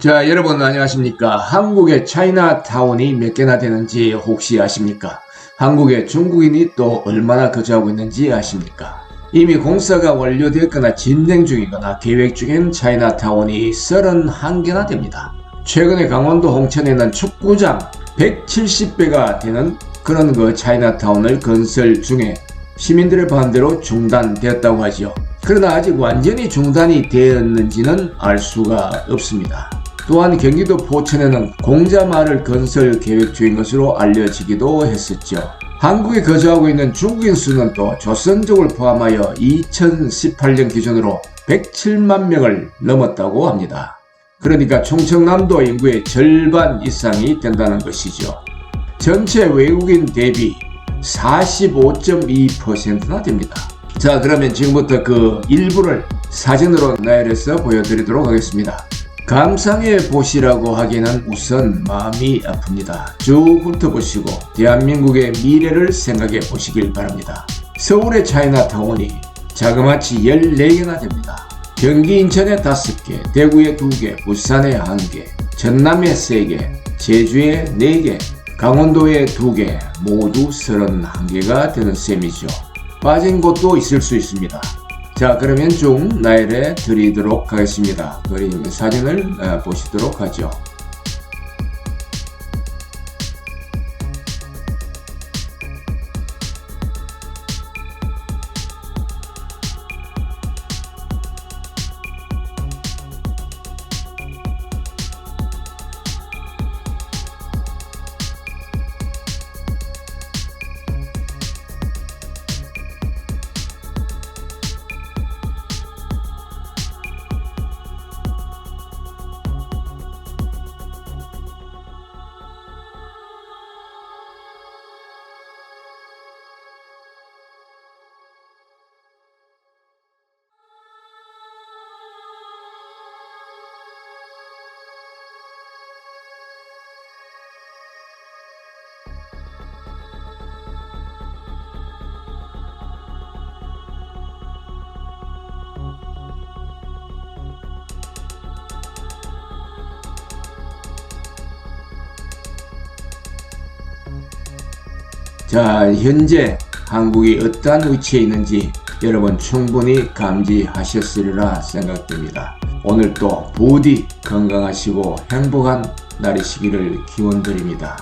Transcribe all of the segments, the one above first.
자, 여러분 안녕하십니까? 한국의 차이나타운이 몇 개나 되는지 혹시 아십니까? 한국에 중국인이 또 얼마나 거주하고 있는지 아십니까? 이미 공사가 완료되었거나 진행 중이거나 계획 중인 차이나타운이 31개나 됩니다. 최근에 강원도 홍천에는 축구장 170배가 되는 그런 그 차이나타운을 건설 중에 시민들의 반대로 중단되었다고 하지요. 그러나 아직 완전히 중단이 되었는지는 알 수가 없습니다. 또한 경기도 포천에는 공자마을 건설 계획 중인 것으로 알려지기도 했었죠. 한국에 거주하고 있는 중국인 수는 또 조선족을 포함하여 2018년 기준으로 107만 명을 넘었다고 합니다. 그러니까 충청남도 인구의 절반 이상이 된다는 것이죠. 전체 외국인 대비 45.2%나 됩니다. 자, 그러면 지금부터 그 일부를 사진으로 나열해서 보여드리도록 하겠습니다. 감상해 보시라고 하기에는 우선 마음이 아픕니다. 쭉 훑어보시고 대한민국의 미래를 생각해 보시길 바랍니다. 서울의 차이나타운이 자그마치 14개나 됩니다. 경기 인천에 5개, 대구에 2개, 부산에 1개, 전남에 3개, 제주에 4개, 강원도에 2개, 모두 31개가 되는 셈이죠. 빠진 곳도 있을 수 있습니다. 자 그러면 쭉 나열해 드리도록 하겠습니다. 그림 사진을 어, 보시도록 하죠. 자, 현재 한국이 어떠한 위치에 있는지 여러분 충분히 감지하셨으리라 생각됩니다. 오늘도 부디 건강하시고 행복한 날이시기를 기원드립니다.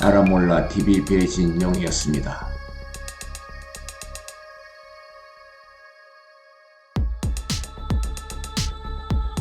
알아몰라 TV 배진용이었습니다.